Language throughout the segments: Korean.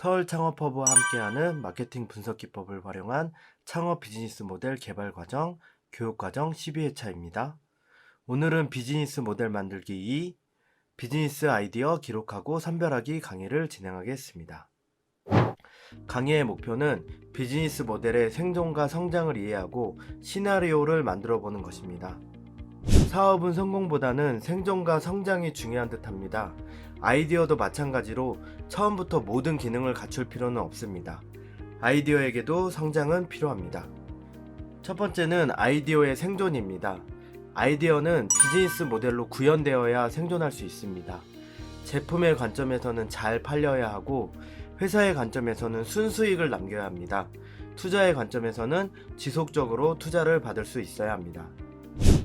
서울 창업허브와 함께하는 마케팅 분석 기법을 활용한 창업 비즈니스 모델 개발 과정, 교육 과정 12회차입니다. 오늘은 비즈니스 모델 만들기 2, 비즈니스 아이디어 기록하고 선별하기 강의를 진행하겠습니다. 강의의 목표는 비즈니스 모델의 생존과 성장을 이해하고 시나리오를 만들어 보는 것입니다. 사업은 성공보다는 생존과 성장이 중요한 듯 합니다. 아이디어도 마찬가지로 처음부터 모든 기능을 갖출 필요는 없습니다. 아이디어에게도 성장은 필요합니다. 첫 번째는 아이디어의 생존입니다. 아이디어는 비즈니스 모델로 구현되어야 생존할 수 있습니다. 제품의 관점에서는 잘 팔려야 하고 회사의 관점에서는 순수익을 남겨야 합니다. 투자의 관점에서는 지속적으로 투자를 받을 수 있어야 합니다.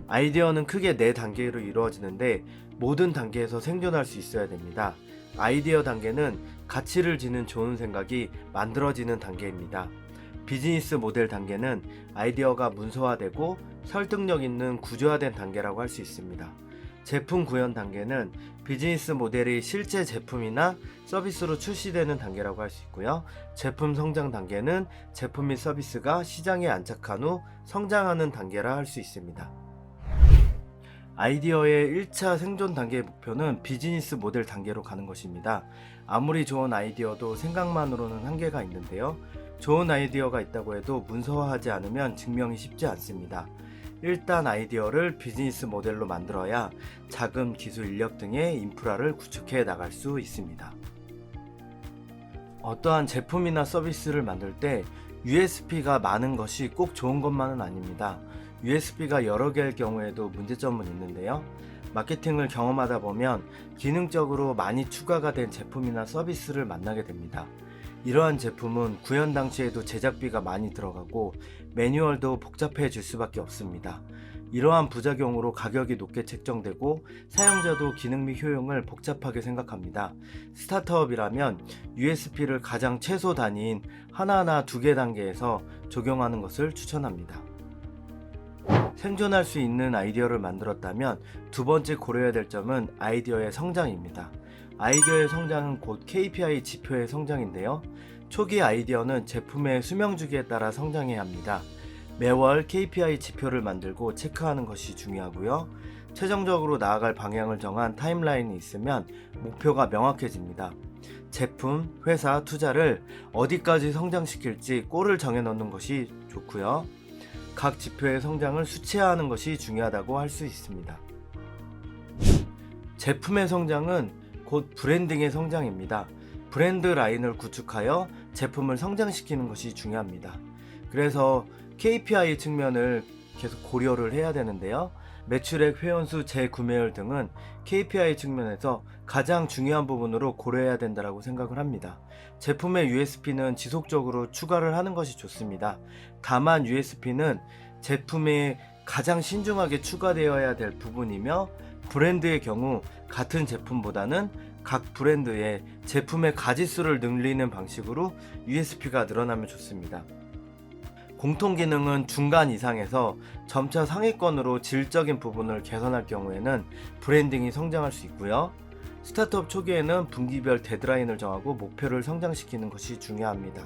아이디어는 크게 네 단계로 이루어지는데 모든 단계에서 생존할 수 있어야 됩니다. 아이디어 단계는 가치를 지는 좋은 생각이 만들어지는 단계입니다. 비즈니스 모델 단계는 아이디어가 문서화되고 설득력 있는 구조화된 단계라고 할 수 있습니다. 제품 구현 단계는 비즈니스 모델이 실제 제품이나 서비스로 출시되는 단계라고 할 수 있고요. 제품 성장 단계는 제품 및 서비스가 시장에 안착한 후 성장하는 단계라 할 수 있습니다. 아이디어의 1차 생존 단계의 목표는 비즈니스 모델 단계로 가는 것입니다. 아무리 좋은 아이디어도 생각만으로는 한계가 있는데요. 좋은 아이디어가 있다고 해도 문서화하지 않으면 증명이 쉽지 않습니다. 일단 아이디어를 비즈니스 모델로 만들어야 자금, 기술, 인력 등의 인프라를 구축해 나갈 수 있습니다. 어떠한 제품이나 서비스를 만들 때 USP가 많은 것이 꼭 좋은 것만은 아닙니다. USB가 여러 개일 경우에도 문제점은 있는데요. 마케팅을 경험하다 보면 기능적으로 많이 추가가 된 제품이나 서비스를 만나게 됩니다. 이러한 제품은 구현 당시에도 제작비가 많이 들어가고 매뉴얼도 복잡해질 수밖에 없습니다. 이러한 부작용으로 가격이 높게 책정되고 사용자도 기능 및 효용을 복잡하게 생각합니다. 스타트업이라면 USP를 가장 최소 단위인 하나하나 두 개 단계에서 적용하는 것을 추천합니다. 생존할 수 있는 아이디어를 만들었다면 두 번째 고려해야 될 점은 아이디어의 성장입니다. 아이디어의 성장은 곧 KPI 지표의 성장인데요. 초기 아이디어는 제품의 수명 주기에 따라 성장해야 합니다. 매월 KPI 지표를 만들고 체크하는 것이 중요하고요. 최종적으로 나아갈 방향을 정한 타임라인이 있으면 목표가 명확해집니다. 제품, 회사, 투자를 어디까지 성장시킬지 골을 정해놓는 것이 좋고요. 각 지표의 성장을 수치화하는 것이 중요하다고 할 수 있습니다. 제품의 성장은 곧 브랜딩의 성장입니다. 브랜드 라인을 구축하여 제품을 성장시키는 것이 중요합니다. 그래서 KPI 측면을 계속 고려를 해야 되는데요. 매출액, 회원수, 재구매율 등은 KPI 측면에서 가장 중요한 부분으로 고려해야 된다고 생각을 합니다. 제품의 USP는 지속적으로 추가를 하는 것이 좋습니다. 다만 USP는 제품에 가장 신중하게 추가되어야 될 부분이며 브랜드의 경우 같은 제품보다는 각 브랜드의 제품의 가지수를 늘리는 방식으로 USP가 늘어나면 좋습니다. 공통 기능은 중간 이상에서 점차 상위권으로 질적인 부분을 개선할 경우에는 브랜딩이 성장할 수 있고요. 스타트업 초기에는 분기별 데드라인을 정하고 목표를 성장시키는 것이 중요합니다.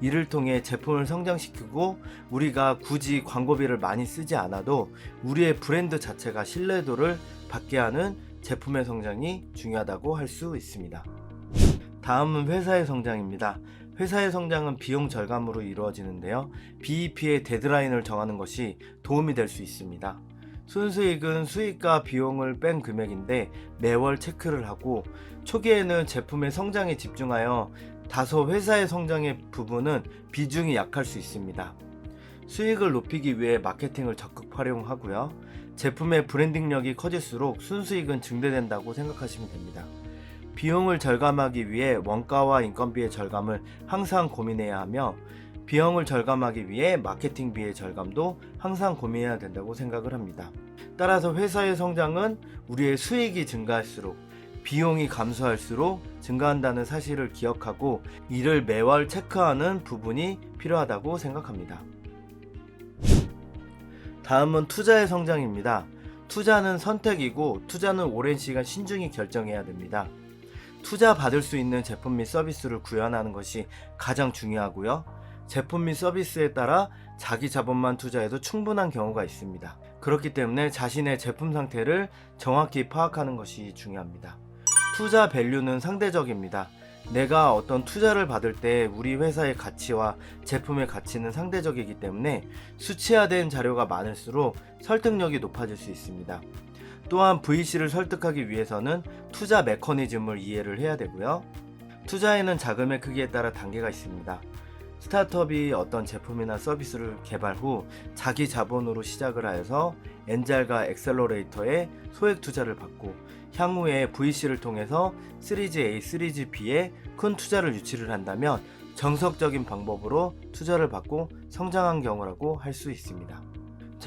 이를 통해 제품을 성장시키고 우리가 굳이 광고비를 많이 쓰지 않아도 우리의 브랜드 자체가 신뢰도를 받게 하는 제품의 성장이 중요하다고 할 수 있습니다. 다음은 회사의 성장입니다. 회사의 성장은 비용 절감으로 이루어지는데요. BEP의 데드라인을 정하는 것이 도움이 될 수 있습니다. 순수익은 수익과 비용을 뺀 금액인데 매월 체크를 하고 초기에는 제품의 성장에 집중하여 다소 회사의 성장의 부분은 비중이 약할 수 있습니다. 수익을 높이기 위해 마케팅을 적극 활용하고요. 제품의 브랜딩력이 커질수록 순수익은 증대된다고 생각하시면 됩니다. 비용을 절감하기 위해 원가와 인건비의 절감을 항상 고민해야 하며 비용을 절감하기 위해 마케팅비의 절감도 항상 고민해야 된다고 생각을 합니다. 따라서 회사의 성장은 우리의 수익이 증가할수록 비용이 감소할수록 증가한다는 사실을 기억하고 이를 매월 체크하는 부분이 필요하다고 생각합니다. 다음은 투자의 성장입니다. 투자는 선택이고 투자는 오랜 시간 신중히 결정해야 됩니다. 투자 받을 수 있는 제품 및 서비스를 구현하는 것이 가장 중요하고요. 제품 및 서비스에 따라 자기 자본만 투자해도 충분한 경우가 있습니다. 그렇기 때문에 자신의 제품 상태를 정확히 파악하는 것이 중요합니다. 투자 밸류는 상대적입니다. 내가 어떤 투자를 받을 때 우리 회사의 가치와 제품의 가치는 상대적이기 때문에 수치화된 자료가 많을수록 설득력이 높아질 수 있습니다. 또한 VC를 설득하기 위해서는 투자 메커니즘을 이해를 해야 되고요. 투자에는 자금의 크기에 따라 단계가 있습니다. 스타트업이 어떤 제품이나 서비스를 개발 후 자기 자본으로 시작을 하여서 엔젤과 엑셀러레이터에 소액 투자를 받고 향후에 VC를 통해서 3G A, 3G B에 큰 투자를 유치를 한다면 정석적인 방법으로 투자를 받고 성장한 경우라고 할 수 있습니다.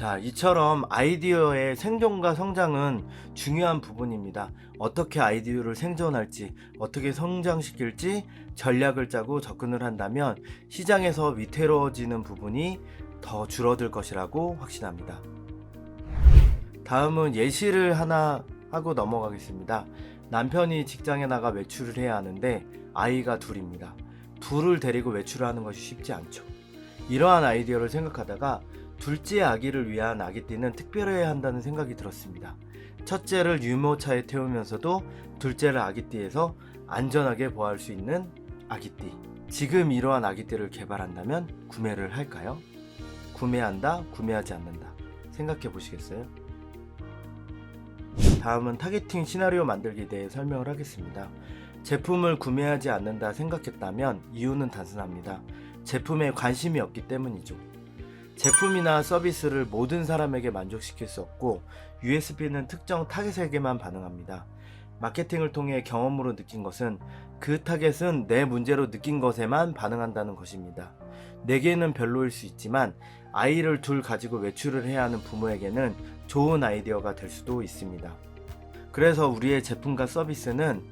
자, 이처럼 아이디어의 생존과 성장은 중요한 부분입니다. 어떻게 아이디어를 생존할지, 어떻게 성장시킬지 전략을 짜고 접근을 한다면 시장에서 위태로워지는 부분이 더 줄어들 것이라고 확신합니다. 다음은 예시를 하나 하고 넘어가겠습니다. 남편이 직장에 나가 외출을 해야 하는데 아이가 둘입니다. 둘을 데리고 외출을 하는 것이 쉽지 않죠. 이러한 아이디어를 생각하다가 둘째 아기를 위한 아기띠는 특별해야 한다는 생각이 들었습니다. 첫째를 유모차에 태우면서도 둘째를 아기띠에서 안전하게 보호할 수 있는 아기띠. 지금 이러한 아기띠를 개발한다면 구매를 할까요? 구매한다, 구매하지 않는다. 생각해 보시겠어요? 다음은 타겟팅 시나리오 만들기에 대해 설명을 하겠습니다. 제품을 구매하지 않는다 생각했다면 이유는 단순합니다. 제품에 관심이 없기 때문이죠. 제품이나 서비스를 모든 사람에게 만족시킬 수 없고 USB는 특정 타겟에게만 반응합니다. 마케팅을 통해 경험으로 느낀 것은 그 타겟은 내 문제로 느낀 것에만 반응한다는 것입니다. 내게는 별로일 수 있지만 아이를 둘 가지고 외출을 해야 하는 부모에게는 좋은 아이디어가 될 수도 있습니다. 그래서 우리의 제품과 서비스는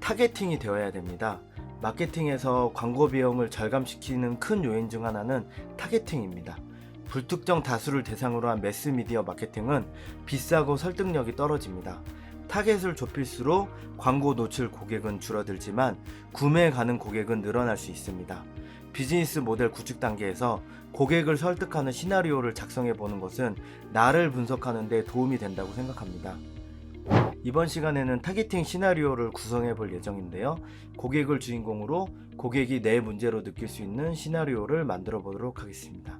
타겟팅이 되어야 됩니다. 마케팅에서 광고 비용을 절감시키는 큰 요인 중 하나는 타겟팅입니다. 불특정 다수를 대상으로 한 매스미디어 마케팅은 비싸고 설득력이 떨어집니다. 타겟을 좁힐수록 광고 노출 고객은 줄어들지만 구매에 가는 고객은 늘어날 수 있습니다. 비즈니스 모델 구축 단계에서 고객을 설득하는 시나리오를 작성해 보는 것은 나를 분석하는 데 도움이 된다고 생각합니다. 이번 시간에는 타겟팅 시나리오를 구성해 볼 예정인데요. 고객을 주인공으로 고객이 내 문제로 느낄 수 있는 시나리오를 만들어 보도록 하겠습니다.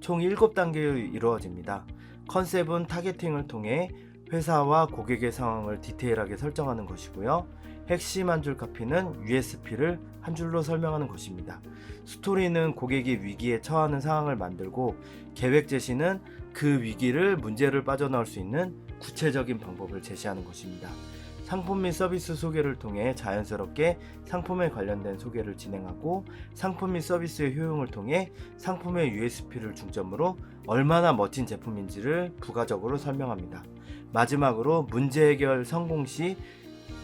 총 7단계로 이루어집니다. 컨셉은 타겟팅을 통해 회사와 고객의 상황을 디테일하게 설정하는 것이고요. 핵심 한 줄 카피는 USP를 한 줄로 설명하는 것입니다. 스토리는 고객이 위기에 처하는 상황을 만들고 계획 제시는 그 위기를 문제를 빠져나올 수 있는 구체적인 방법을 제시하는 것입니다. 상품 및 서비스 소개를 통해 자연스럽게 상품에 관련된 소개를 진행하고 상품 및 서비스의 효용을 통해 상품의 USP를 중점으로 얼마나 멋진 제품인지를 부가적으로 설명합니다. 마지막으로 문제 해결 성공 시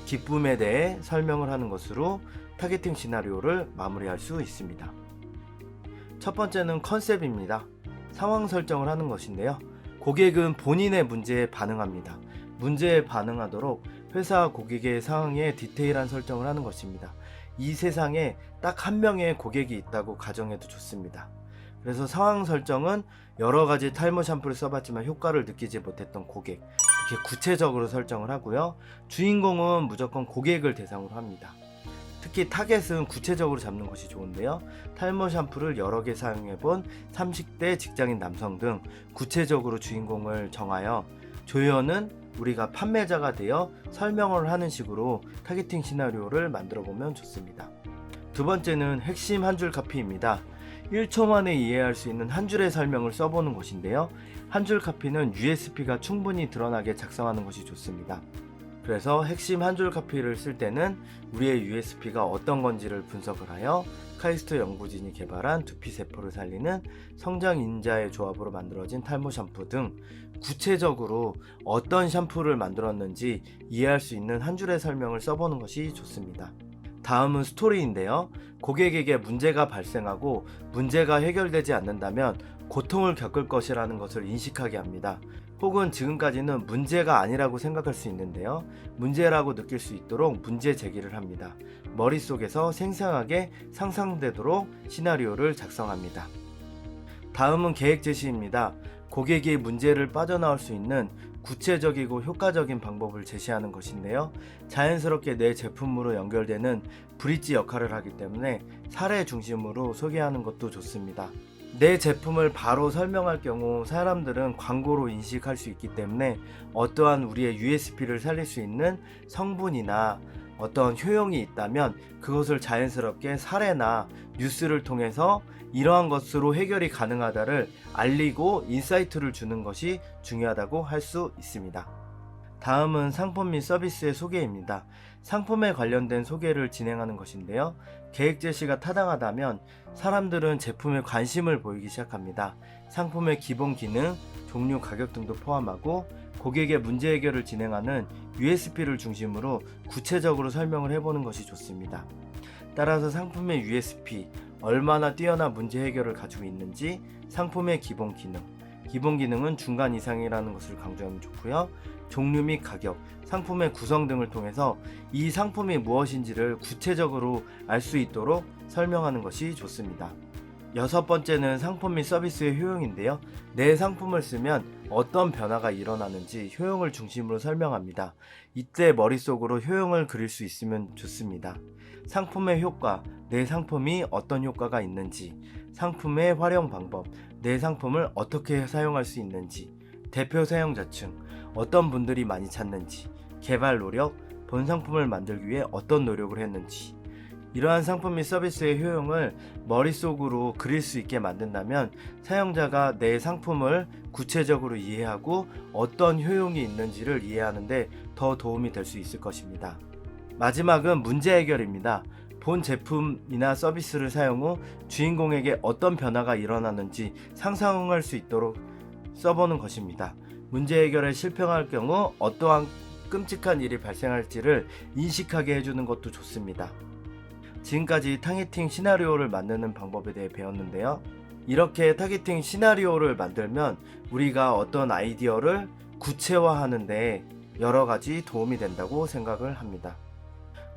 기쁨에 대해 설명을 하는 것으로 타겟팅 시나리오를 마무리할 수 있습니다. 첫 번째는 컨셉입니다. 상황 설정을 하는 것인데요. 고객은 본인의 문제에 반응합니다. 문제에 반응하도록 회사 고객의 상황에 디테일한 설정을 하는 것입니다. 이 세상에 딱 한 명의 고객이 있다고 가정해도 좋습니다. 그래서 상황 설정은 여러 가지 탈모 샴푸를 써봤지만 효과를 느끼지 못했던 고객 이렇게 구체적으로 설정을 하고요. 주인공은 무조건 고객을 대상으로 합니다. 특히 타겟은 구체적으로 잡는 것이 좋은데요. 탈모 샴푸를 여러 개 사용해본 30대 직장인 남성 등 구체적으로 주인공을 정하여 조연은 우리가 판매자가 되어 설명을 하는 식으로 타겟팅 시나리오를 만들어 보면 좋습니다. 두 번째는 핵심 한 줄 카피입니다. 1초 만에 이해할 수 있는 한 줄의 설명을 써보는 것인데요. 한 줄 카피는 USP가 충분히 드러나게 작성하는 것이 좋습니다. 그래서 핵심 한 줄 카피를 쓸 때는 우리의 USP가 어떤 건지를 분석을 하여 카이스트 연구진이 개발한 두피 세포를 살리는 성장 인자의 조합으로 만들어진 탈모 샴푸 등 구체적으로 어떤 샴푸를 만들었는지 이해할 수 있는 한 줄의 설명을 써보는 것이 좋습니다. 다음은 스토리인데요. 고객에게 문제가 발생하고 문제가 해결되지 않는다면 고통을 겪을 것이라는 것을 인식하게 합니다. 혹은 지금까지는 문제가 아니라고 생각할 수 있는데요. 문제라고 느낄 수 있도록 문제 제기를 합니다. 머릿속에서 생생하게 상상되도록 시나리오를 작성합니다. 다음은 계획 제시입니다. 고객이 문제를 빠져나올 수 있는 구체적이고 효과적인 방법을 제시하는 것인데요. 자연스럽게 내 제품으로 연결되는 브릿지 역할을 하기 때문에 사례 중심으로 소개하는 것도 좋습니다. 내 제품을 바로 설명할 경우 사람들은 광고로 인식할 수 있기 때문에 어떠한 우리의 USP를 살릴 수 있는 성분이나 어떤 효용이 있다면 그것을 자연스럽게 사례나 뉴스를 통해서 이러한 것으로 해결이 가능하다를 알리고 인사이트를 주는 것이 중요하다고 할 수 있습니다. 다음은 상품 및 서비스의 소개입니다. 상품에 관련된 소개를 진행하는 것인데요. 계획 제시가 타당하다면 사람들은 제품에 관심을 보이기 시작합니다. 상품의 기본 기능, 종류, 가격 등도 포함하고 고객의 문제 해결을 진행하는 USP를 중심으로 구체적으로 설명을 해보는 것이 좋습니다. 따라서 상품의 USP, 얼마나 뛰어난 문제 해결을 가지고 있는지, 상품의 기본 기능, 기본 기능은 중간 이상이라는 것을 강조하면 좋고요. 종류 및 가격, 상품의 구성 등을 통해서 이 상품이 무엇인지를 구체적으로 알 수 있도록 설명하는 것이 좋습니다. 여섯 번째는 상품 및 서비스의 효용인데요. 내 상품을 쓰면 어떤 변화가 일어나는지 효용을 중심으로 설명합니다. 이때 머릿속으로 효용을 그릴 수 있으면 좋습니다. 상품의 효과, 내 상품이 어떤 효과가 있는지, 상품의 활용 방법, 내 상품을 어떻게 사용할 수 있는지, 대표 사용자층, 어떤 분들이 많이 찾는지, 개발 노력, 본 상품을 만들기 위해 어떤 노력을 했는지, 이러한 상품 및 서비스의 효용을 머릿속으로 그릴 수 있게 만든다면 사용자가 내 상품을 구체적으로 이해하고 어떤 효용이 있는지를 이해하는데 더 도움이 될 수 있을 것입니다. 마지막은 문제 해결입니다. 본 제품이나 서비스를 사용 후 주인공에게 어떤 변화가 일어나는지 상상할 수 있도록 써보는 것입니다. 문제 해결에 실패할 경우 어떠한 끔찍한 일이 발생할지를 인식하게 해주는 것도 좋습니다. 지금까지 타겟팅 시나리오를 만드는 방법에 대해 배웠는데요. 이렇게 타겟팅 시나리오를 만들면 우리가 어떤 아이디어를 구체화하는데 여러 가지 도움이 된다고 생각을 합니다.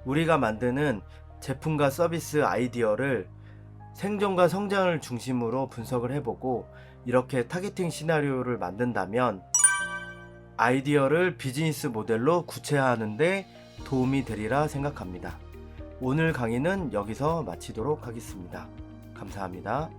우리가 만드는 제품과 서비스 아이디어를 생존과 성장을 중심으로 분석을 해보고 이렇게 타겟팅 시나리오를 만든다면 아이디어를 비즈니스 모델로 구체화하는데 도움이 되리라 생각합니다. 오늘 강의는 여기서 마치도록 하겠습니다. 감사합니다.